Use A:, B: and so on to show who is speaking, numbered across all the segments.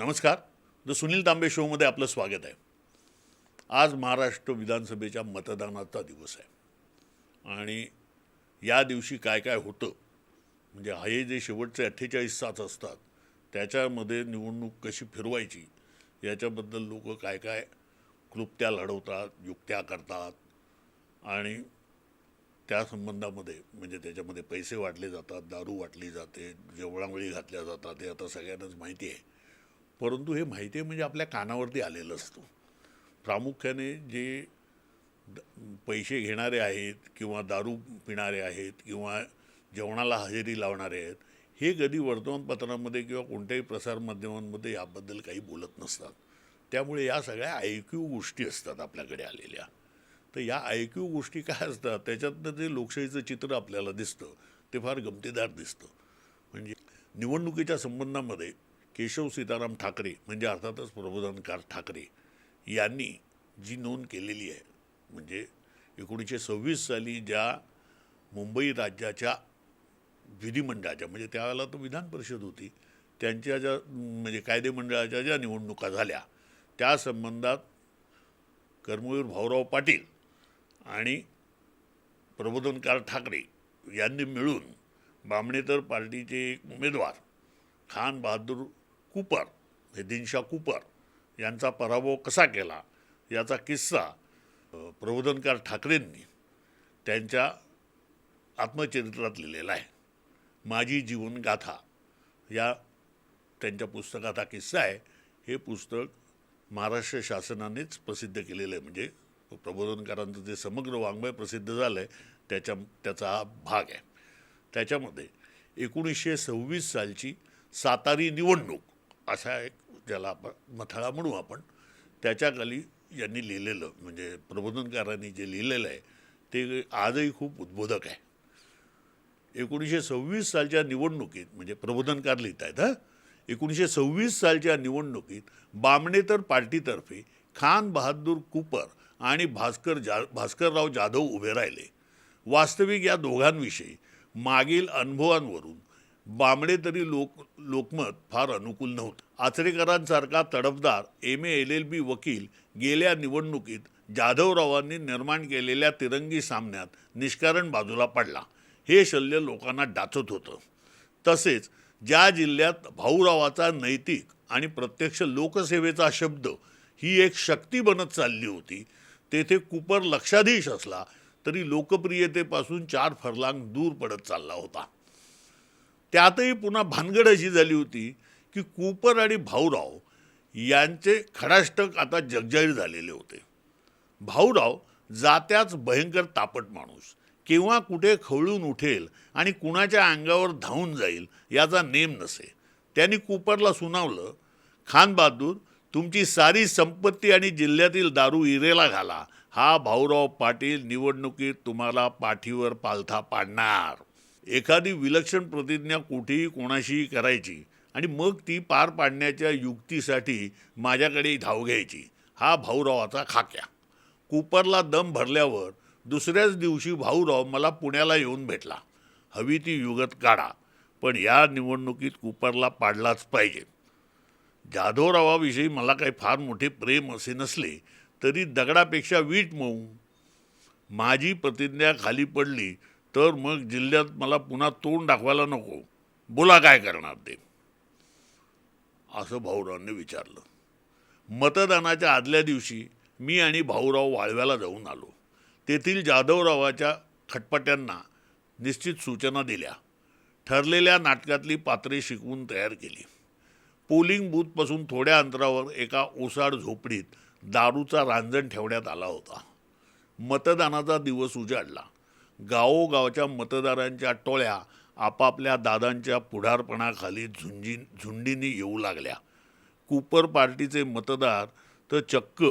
A: नमस्कार. द सुनील तांबे शोमध्ये आपलं स्वागत आहे. आज महाराष्ट्र विधानसभेच्या मतदानाचा दिवस आहे. आणि या दिवशी काय काय होतं म्हणजे हे जे शेवटचे अठ्ठेचाळीस तास असतात त्याच्यामध्ये निवडणूक कशी फिरवायची याच्याबद्दल लोक काय काय क्लुप्त्या लढवतात युक्त्या करतात आणि त्या संबंधामध्ये म्हणजे त्याच्यामध्ये पैसे वाटले जातात दारू वाटली जाते जेवणावळी घातल्या जातात हे आता सगळ्यांनाच माहिती आहे. परंतु हे माहिती आहे म्हणजे आपल्या कानावरती आलेलं असतं. प्रामुख्याने जे द- पैसे घेणारे आहेत किंवा दारू पिणारे आहेत किंवा जेवणाला हजेरी लावणारे आहेत हे कधी वर्तमानपत्रामध्ये किंवा कोणत्याही प्रसारमाध्यमांमध्ये याबद्दल काही बोलत नसतात. त्यामुळे या सगळ्या ऐकीव गोष्टी असतात आपल्याकडे आलेल्या. तर या ऐकीव गोष्टी काय असतात? त्याच्यातनं जे लोकशाहीचं चित्र आपल्याला दिसतं ते फार गमतीदार दिसतं. म्हणजे निवडणुकीच्या संबंधामध्ये केशव सीताराम ठाकरे म्हणजे अर्थातच प्रबोधनकार ठाकरे यांनी जी नोंद केलेली आहे म्हणजे एकोणीसशे सव्वीस साली ज्या मुंबई राज्याच्या विधिमंडळाच्या म्हणजे त्यावेळेला तर विधान परिषद होती त्यांच्या ज्या म्हणजे कायदेमंडळाच्या ज्या निवडणुका झाल्या त्या संबंधात कर्मवीर भाऊराव पाटील आणि प्रबोधनकार ठाकरे यांनी मिळून बामणेतर पार्टीचे एक उमेदवार खान बहादूर कुपर हे दिनशा कुपर यांचा पराभव कसा केला याचा किस्सा प्रबोधनकार ठाकरेंनी त्यांच्या आत्मचरित्रात लिहिलेला आहे. माझी जीवनगाथा या त्यांच्या पुस्तकात हा किस्सा आहे. हे पुस्तक महाराष्ट्र शासनानेच प्रसिद्ध केलेलं आहे. म्हणजे प्रबोधनकारांचं जे समग्र वाङ्मय प्रसिद्ध झालं आहे त्याच्या त्याचा हा भाग आहे. त्याच्यामध्ये एकोणीसशे सव्वीस सालची सातारी निवडणूक असा एक ज्याला आपण मथळा म्हणू आपण त्याच्याखाली यांनी लिहिलेलं म्हणजे प्रबोधनकारांनी जे लिहिलेलं आहे ते आजही खूप उद्बोधक आहे. एकोणीसशे सव्वीस सालच्या निवडणुकीत म्हणजे प्रबोधनकार लिहित आहेत हां? एकोणीसशे सव्वीस सालच्या निवडणुकीत बामणेतर पार्टीतर्फे खान बहादूर कुपर आणि भास्कर जा भास्करराव जाधव उभे राहिले. वास्तविक या दोघांविषयी मागील अनुभवांवरून बांबडे तरी लोक लोकमत फार अनुकूल नव्हतं. आचरेकरांसारखा तडफदार M A L L B वकील गेल्या निवडणुकीत जाधवरावांनी निर्माण केलेल्या तिरंगी सामन्यात निष्कारण बाजूला पडला. हे शल्य लोकांना डाचत होतं. तसेच ज्या जिल्ह्यात भाऊरावाचा नैतिक आणि प्रत्यक्ष लोकसेवेचा शब्द ही एक शक्ती बनत चालली होती तेथे कुपर लक्षाधीश असला तरी लोकप्रियतेपासून चार फरलांग दूर पडत चालला होता. त्यातही पुन्हा भानगड अशी झाली होती की कुपर आणि भाऊराव यांचे खडाष्टक आता जगजाहीर झालेले होते. भाऊराव जात्याच भयंकर तापट माणूस. केव्हा कुठे खवळून उठेल आणि कुणाच्या अंगावर धावून जाईल याचा नेम नसे. त्यांनी कुपरला सुनावलं खान बहादूर तुमची सारी संपत्ती आणि जिल्ह्यातील दारू इरेला घाला. हा भाऊराव पाटील निवडणुकीत तुम्हाला पाठीवर पालथा पाडणार. एखादी विलक्षण प्रतिज्ञा कुठेही कोणाशीही करायची आणि मग ती पार पाडण्याच्या युक्तीसाठी माझ्याकडे धाव घ्यायची. हा भाऊरावाचा खाक्या. कुपरला दम भरल्यावर दुसऱ्याच दिवशी भाऊराव मला पुण्याला येऊन भेटला. हवी ती युगत काढा पण या निवडणुकीत कुपरला पाडलाच पाहिजे. जाधवरावाविषयी मला काही फार मोठे प्रेम असे नसले तरी दगडापेक्षा वीट मऊ. माझी प्रतिज्ञा खाली पडली तर मग जिल्ह्यात मला पुन्हा तोंड दाखवायला नको. बोला काय करणार ते? असं भाऊरावांनी विचारलं. मतदानाच्या आदल्या दिवशी मी आणि भाऊराव वाळव्याला जाऊन आलो. तेथील जाधवरावाच्या खटपट्यांना निश्चित सूचना दिल्या. ठरलेल्या नाटकातली पात्रे शिकवून तयार केली. पोलिंग बूथपासून थोड्या अंतरावर एका ओसाड झोपडीत दारूचा रांजण ठेवण्यात आला होता. मतदानाचा दिवस उजाडला. गावोगावच्या मतदारांच्या टोळ्या आपापल्या दादांच्या पुढारपणाखाली झुंजी झुंडीने येऊ लागल्या. कुपर पार्टीचे मतदार तर चक्क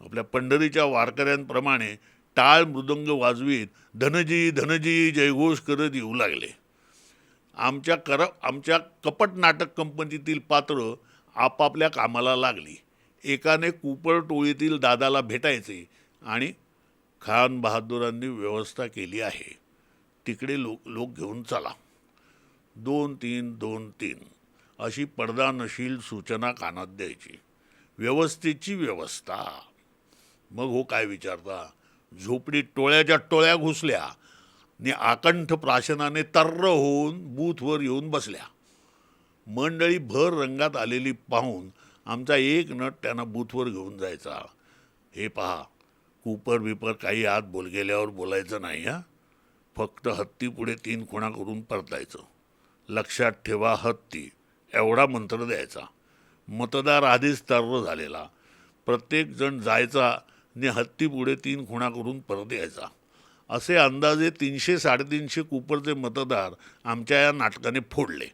A: आपल्या पंढरीच्या वारकऱ्यांप्रमाणे टाळ मृदंग वाजवीत धनजी धनजी जयघोष करत येऊ लागले. आमच्या कर आमच्या कपट नाटक कंपनीतील पात्र आपापल्या कामाला लागली. एकाने कुपर टोळीतील दादाला भेटायचे आणि खान बहादुरांनी व्यवस्था केली आहे. तिकडे लोक लोक घेऊन चला. दोन तीन दोन तीन. अशी पडदानशील सूचना कानात द्यायची. व्यवस्थेची व्यवस्था. मग हो काय विचारता? झोपडी टोळ्याच्या टोळ्या घुसल्या. आणि आकंठ प्राशनाने तर्र होऊन बूथवर येऊन बसल्या. मंडळी भर रंगात आलेली पाहून आमचा एक नट त्यांना बूथवर घेऊन जायचा. हे पहा. कुपर बिपर काही आत बोल गेल्यावर बोलायचं नाही हा? फक्त हत्ती पुढे तीन खुणा करून परतायचं. लक्षात ठेवा हत्ती. एवढा मंत्र द्यायचा. मतदार आधीच तर्र झालेला. प्रत्येकजण जायचा आणि हत्ती पुढे तीन खुणा करून परत यायचा. असे अंदाजे तीनशे साडेतीनशे कुपरचे मतदार आमच्या या नाटकाने फोडले.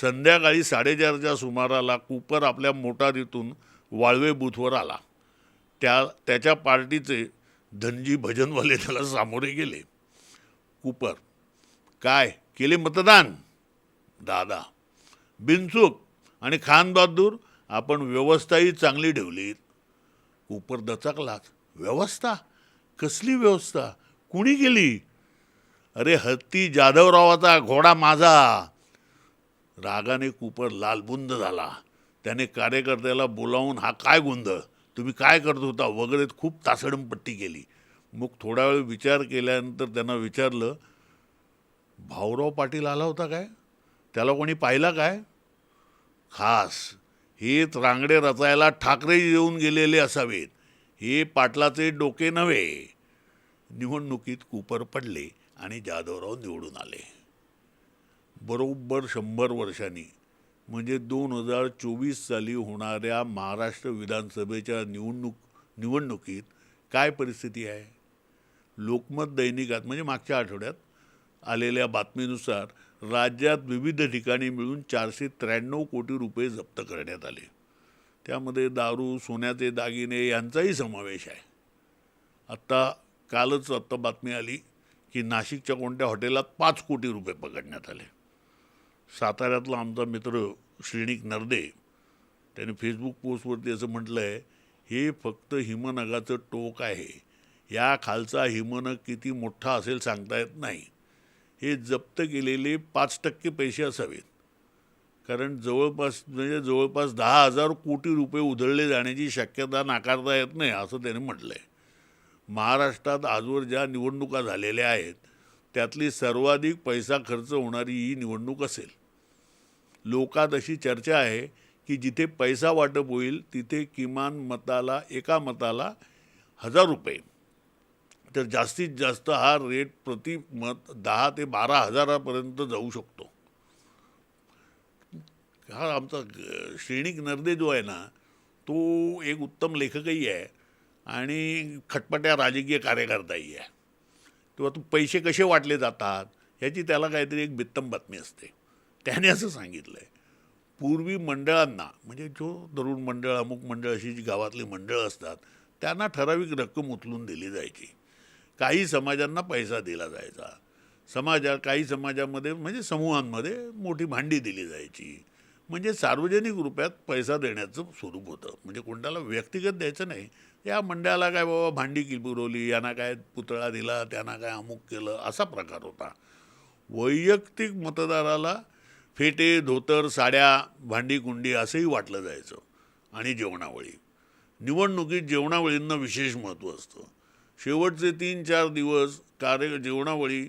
A: संध्याकाळी साडेचारच्या सुमाराला कुपर आपल्या मोटारीतून वाळवे बूथवर आला. त्या त्याच्या पार्टीचे धनजी भजनवाले त्याला सामोरे गेले. कुपर काय? केले मतदान? दादा बिनचूक आणि खान बहादूर आपण व्यवस्थाही चांगली ठेवली. कुपर दचकलाच. व्यवस्था? कसली व्यवस्था? कुणी केली? अरे हत्ती जाधवरावाचा घोडा माझा. रागाने कुपर लालबुंद झाला. त्याने कार्यकर्त्याला बोलावून हा काय गोंधळ? तुम्ही काय करत होता? वगैरे खूप तासडमपट्टी केली. मग थोडा वेळ विचार केल्यानंतर त्यांना विचारलं भाऊराव पाटील आला होता काय? त्याला कोणी पाहिला काय? खास. हे रांगडे रचायला ठाकरे येऊन गेलेले असावेत. हे पाटलाचे डोके नव्हे. निवडणुकीत कुपर पडले आणि जाधवराव निवडून आले. बरोबर शंभर वर्षांनी म्हणजे दोन हजार चोवीस साली होणाऱ्या महाराष्ट्र विधानसभेच्या निवडणूक निवडणुकीत काय परिस्थिती आहे? लोकमत दैनिकात म्हणजे मागच्या आठवड्यात आलेल्या बातमीनुसार राज्यात विविध ठिकाणी मिळून चारशे त्र्याण्णव कोटी रुपये जप्त करण्यात आले. त्यामध्ये दारू सोन्याचे दागिने यांचाही समावेश आहे. आत्ता कालच आत्ता बातमी आली की नाशिकच्या कोणत्या हॉटेलात पाच कोटी रुपये पकडण्यात आले. साताऱ्यातला आमचा मित्र श्रेणिक नरदे त्याने फेसबुक पोस्टवरती असं म्हटलं आहे हे फक्त हिमनगाचं टोक आहे. या खालचा हिमनग किती मोठा असेल सांगता येत नाही. हे जप्त केलेले पाच टक्के पैसे असावेत. कारण जवळपास म्हणजे जवळपास दहा हजार कोटी रुपये उधळले जाण्याची शक्यता नाकारता येत नाही असं त्याने म्हटलं आहे महाराष्ट्रात आजवर ज्या निवडणुका झालेल्या आहेत त्यातली सर्वाधिक पैसा खर्च होणारी ही निवडणूक असेल. लोकात अशी चर्चा आहे की जिथे पैसा वाटप होईल तिथे किमान मताला एका मताला हजार रुपये. तर जास्तीत जास्त हा रेट प्रति मत दहा ते बारा हजारापर्यंत जाऊ शकतो. हा आमचा ग- श्रेणिक नरदे जो आहे ना तो एक उत्तम लेखकही आहे आणि खटपट्या राजकीय कार्यकर्ताही आहे. किंवा तो पैसे कसे वाटले जातात ह्याची त्याला काहीतरी एक बित्तम बातमी असते. त्याने असं सांगितलं आहे पूर्वी मंडळांना म्हणजे जो तरुण मंडळ अमुक मंडळ अशी जी गावातली मंडळं असतात त्यांना ठराविक रक्कम उचलून दिली जायची. काही समाजांना पैसा दिला जायचा. समाजा काही समाजामध्ये म्हणजे समूहांमध्ये मोठी भांडी दिली जायची. म्हणजे सार्वजनिक रुपयात पैसा देण्याचं स्वरूप होतं. म्हणजे कोणाला व्यक्तिगत द्यायचं नाही. या मंडळाला काय बाबा भांडी की पुरवली यांना काय पुतळा दिला त्यांना काय अमुक केलं असा प्रकार होता. वैयक्तिक मतदाराला फेटे धोतर साड्या भांडी कुंडी असंही वाटलं जायचं. आणि जेवणावळी. निवडणुकीत जेवणावळींना विशेष महत्त्व असतं. शेवटचे तीन चार दिवस कार्य जेवणावळी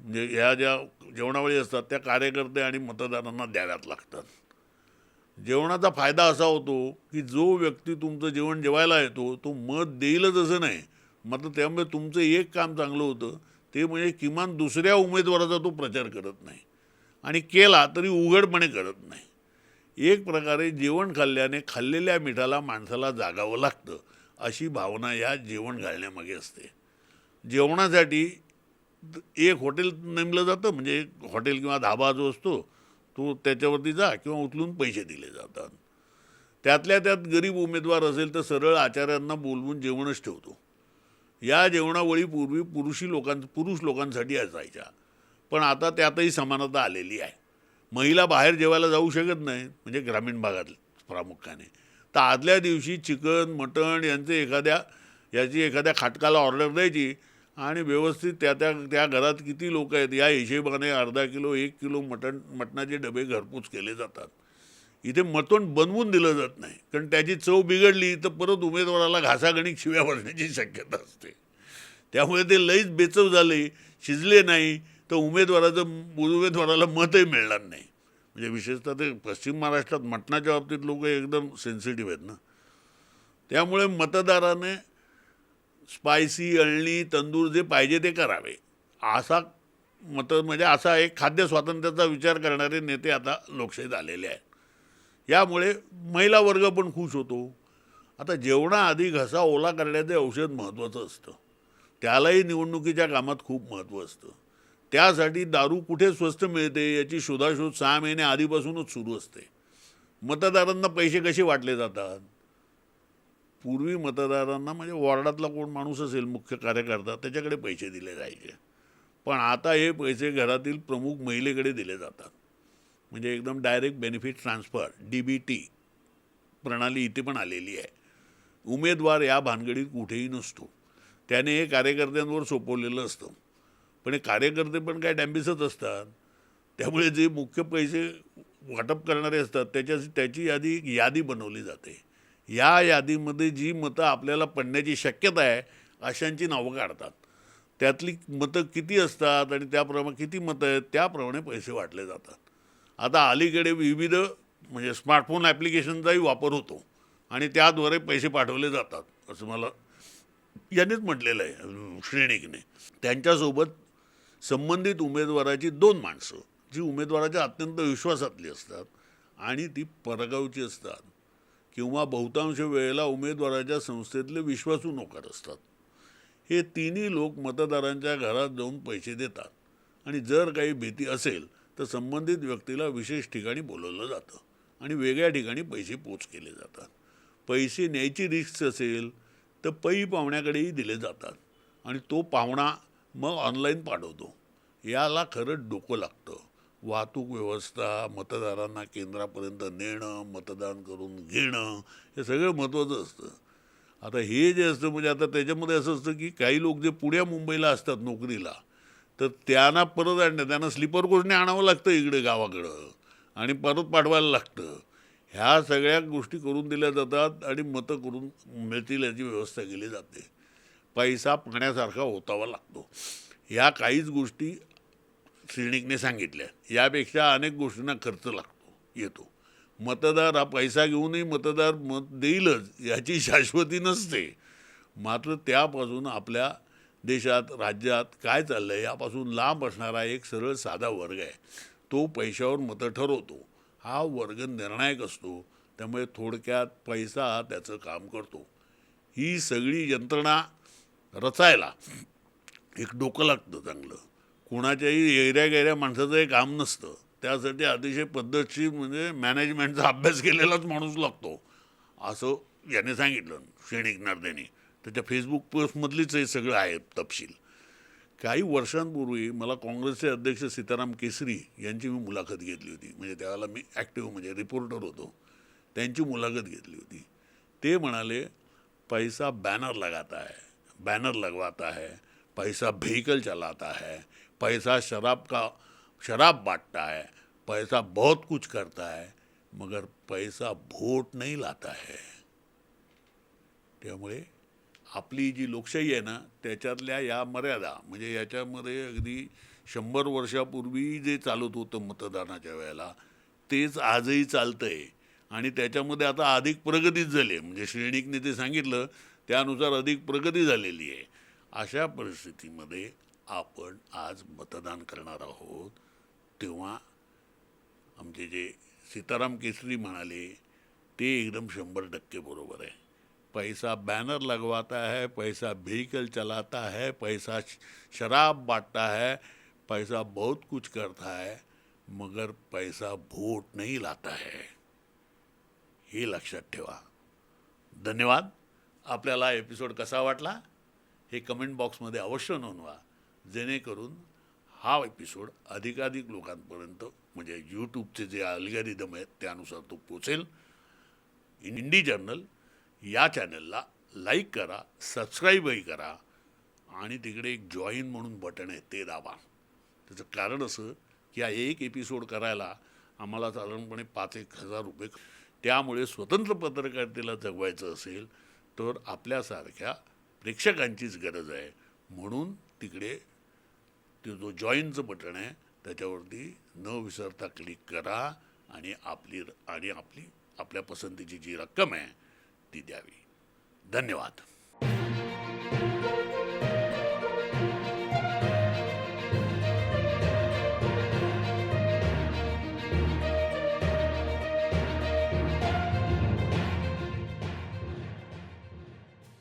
A: म्हणजे ह्या ज्या जेवणावळी असतात त्या कार्यकर्ते आणि मतदारांना द्याव्यात लागतात. जेवणाचा फायदा असा होतो की जो व्यक्ती तुमचं जेवण जेवायला येतो तो मत देईलच असं नाही. मात्र त्यामुळे तुमचं एक काम चांगलं होतं ते म्हणजे किमान दुसऱ्या उमेदवाराचा तो प्रचार करत नाही. आणि केला तरी उघडपणे करत नाही. एक प्रकारे जेवण खाल्ल्याने खाल्लेल्या मिठाला माणसाला जागावं लागतं अशी भावना या जेवण घालण्यामागे असते. जेवणासाठी एक हॉटेल नेमलं जातं म्हणजे एक हॉटेल किंवा धाबा जो असतो तो त्याच्यावरती जा किंवा उचलून पैसे दिले जातात. त्यातल्या त्यात गरीब उमेदवार असेल तर सरळ आचार्यांना बोलवून जेवणच ठेवतो. या जेवणावळी पूर्वी पुरुषी लोकां पुरुष लोकांसाठी असायच्या. पण आता त्यातही समानता आलेली आहे. महिला बाहेर जेवायला जाऊ शकत नाही म्हणजे ग्रामीण भागात प्रामुख्याने. तर आदल्या दिवशी चिकन मटण यांचे एखाद्या याची एखाद्या खाटकाला ऑर्डर द्यायची आणि व्यवस्थित त्या त्या त्या घरात किती लोक आहेत या हिशेबाने अर्धा किलो एक किलो मटण मटणाचे डबे घरपूस केले जातात. इथे मटण बनवून दिलं जात नाही कारण त्याची चव बिघडली तर परत उमेदवाराला घासागणिक शिव्या भरण्याची शक्यता असते. त्यामुळे ते लईच बेचव झाले शिजले नाही तर उमेदवाराचं उमेदवाराला मतही मिळणार नाही. म्हणजे विशेषतः ते पश्चिम महाराष्ट्रात मटणाच्या बाबतीत लोक एकदम सेन्सिटिव्ह आहेत ना. त्यामुळे मतदाराने स्पायसी अळणी तंदूर जे पाहिजे ते करावे. असा मत म्हणजे असा एक खाद्य स्वातंत्र्याचा विचार करणारे नेते आता लोकशाहीत आलेले आहेत. यामुळे महिला वर्ग पण खुश होतो. आता जेवणाआधी घसा ओला करण्याचे औषध महत्त्वाचं असतं. त्यालाही निवडणुकीच्या कामात खूप महत्त्व असतं. त्यासाठी दारू कुठे स्वस्त मिळते याची शोधाशोध सहा महिने आधीपासूनच सुरू असते. मतदारांना पैसे कसे वाटले जातात? पूर्वी मतदारांना म्हणजे वॉर्डातला कोण माणूस असेल मुख्य कार्यकर्ता त्याच्याकडे पैसे दिले जायचे. पण आता हे पैसे घरातील प्रमुख महिलेकडे दिले जातात. म्हणजे एकदम direct benefit transfer D B T प्रणाली इथे पण आलेली आहे. उमेदवार या भानगडीत कुठेही नसतो. त्याने हे कार्यकर्त्यांवर सोपवलेलं असतं. पण हे कार्यकर्ते पण काय डॅम्बिसच असतात. त्यामुळे जे मुख्य पैसे वाटप करणारे असतात त्याच्या त्याची यादी यादी बनवली जाते. या यादीमध्ये जी मतं आपल्याला पडण्याची शक्यता आहे अशांची नावं काढतात. त्यातली मतं किती असतात आणि त्याप्रमाणे किती मतं आहेत त्याप्रमाणे पैसे वाटले जातात. आता अलीकडे विविध म्हणजे स्मार्टफोन ॲप्लिकेशनचाही वापर होतो आणि त्याद्वारे पैसे पाठवले जातात असं मला यांनीच म्हटलेलं आहे अं, श्रेणिकने. त्यांच्यासोबत संबंधित उमेदवाराची दोन माणसं जी उमेदवाराच्या अत्यंत विश्वासातली असतात आणि ती परगावची असतात किंवा बहुतांश वेळेला उमेदवाराच्या संस्थेतले विश्वासू नोकर असतात. हे तिन्ही लोक मतदारांच्या घरात जाऊन पैसे देतात आणि जर काही भीती असेल तर संबंधित व्यक्तीला विशेष ठिकाणी बोलवलं जातं आणि वेगळ्या ठिकाणी पैसे पोच केले जातात. पैसे न्यायची रिस्क असेल तर पै पाहुण्याकडेही दिले जातात आणि तो पाहुणा मग ऑनलाईन पाठवतो. याला खरंच डोकं लागतं. वाहतूक व्यवस्था मतदारांना केंद्रापर्यंत नेणं मतदान करून घेणं हे सगळं महत्त्वाचं असतं. आता हे जे असतं म्हणजे आता त्याच्यामध्ये असं असतं की काही लोक जे पुण्या मुंबईला असतात नोकरीला तर त्यांना परत आणणं त्यांना स्लीपर कोचने आणावं लागतं इकडे गावाकडं आणि परत पाठवायला लागतं. ह्या सगळ्या गोष्टी करून दिल्या जातात आणि मतं करून मिळतील याची व्यवस्था केली जाते. पैसा पाण्यासारखा होतावा लागतो. ह्या काहीच गोष्टी श्रीनिकने सांगितल्या. यापेक्षा अनेक गोष्टींना खर्च लागतो येतो. मतदार हा पैसा घेऊनही मतदार मत देईलच याची शाश्वती नसते. मात्र त्यापासून आपल्या देशात राज्यात काय चाललं आहे यापासून लांब असणारा एक सरळ साधा वर्ग आहे. तो पैशावर मतं ठरवतो. हा वर्ग निर्णायक असतो त्यामुळे थोडक्यात पैसा त्याचं काम करतो. ही सगळी यंत्रणा रचायला. एक डोकं लागतं चांगलं. कोणाच्याही एरिया गेऱ्या माणसाचं हे काम नसतं. त्यासाठी अतिशय पद्धतशीर म्हणजे मॅनेजमेंटचा अभ्यास केलेलाच माणूस लागतो. असं याने सांगितलं श्रेणिक नर्देने त्याच्या फेसबुक पोस्टमधलीच हे सगळं आहे तपशील. काही वर्षांपूर्वी मला काँग्रेसचे अध्यक्ष सीताराम केसरी यांची मी मुलाखत घेतली होती. म्हणजे त्यावेळेला मी ॲक्टिव्ह म्हणजे रिपोर्टर होतो. त्यांची मुलाखत घेतली होती. ते म्हणाले पैसा बॅनर लगाता है बैनर लगवाता है पैसा व्हीकल चलाता है पैसा शराब का शराब बांटता है पैसा बहुत कुछ करता है मगर पैसा वोट नहीं लाता है। त्यामुळे आपली जी लोकशाही आहे ना त्याच्यातल्या या मर्यादा म्हणजे याच्यामध्ये अगदी शंभर वर्षापूर्वी जे चालत होतं मतदानाच्या वेळेला तेच आजही चालतंय. आणि त्याच्यामध्ये आता अधिक प्रगतीच झाली आहे. म्हणजे श्रेणीकने ते सांगितलं त्यानुसार अधिक प्रगती झालेली आहे. अशा परिस्थितीमध्ये आपण आज मतदान करणार आहोत. तेव्हा आमचे जे सीताराम केसरी म्हणाले, ते एकदम शंभर टक्के बरोबर आहे. पैसा बैनर लगवाता है, पैसा व्हीकल चलाता है, पैसा शराब बांटता है, पैसा बहुत कुछ करता है, मगर पैसा वोट नहीं लाता है. हे लक्षात ठेवा. धन्यवाद. आपल्याला एपिसोड कसा वाटला हे कमेंट बॉक्समध्ये अवश्य नोंदवा. जेणेकरून हा एपिसोड अधिकाधिक लोकांपर्यंत म्हणजे यूट्यूबचे जे अल्गॅरिदम आहेत त्यानुसार तो पोचेल. इंडी जर्नल या चॅनलला लाईक करा सबस्क्राईबही करा आणि तिकडे एक जॉईन म्हणून बटन आहे ते दाबा. त्याचं कारण असं की हा एक एपिसोड करायला आम्हाला साधारणपणे पाच एक हजार रुपये त्यामुळे स्वतंत्र पत्रकारितेला जगवायचं असेल तर आपल्यासारख्या प्रेक्षकांचीच गरज आहे. म्हणून तिकडे तो जो जॉईनचं बटन आहे त्याच्यावरती न विसरता क्लिक करा आणि आपली आणि आपली आपल्या पसंतीची जी रक्कम आहे ती द्यावी. धन्यवाद.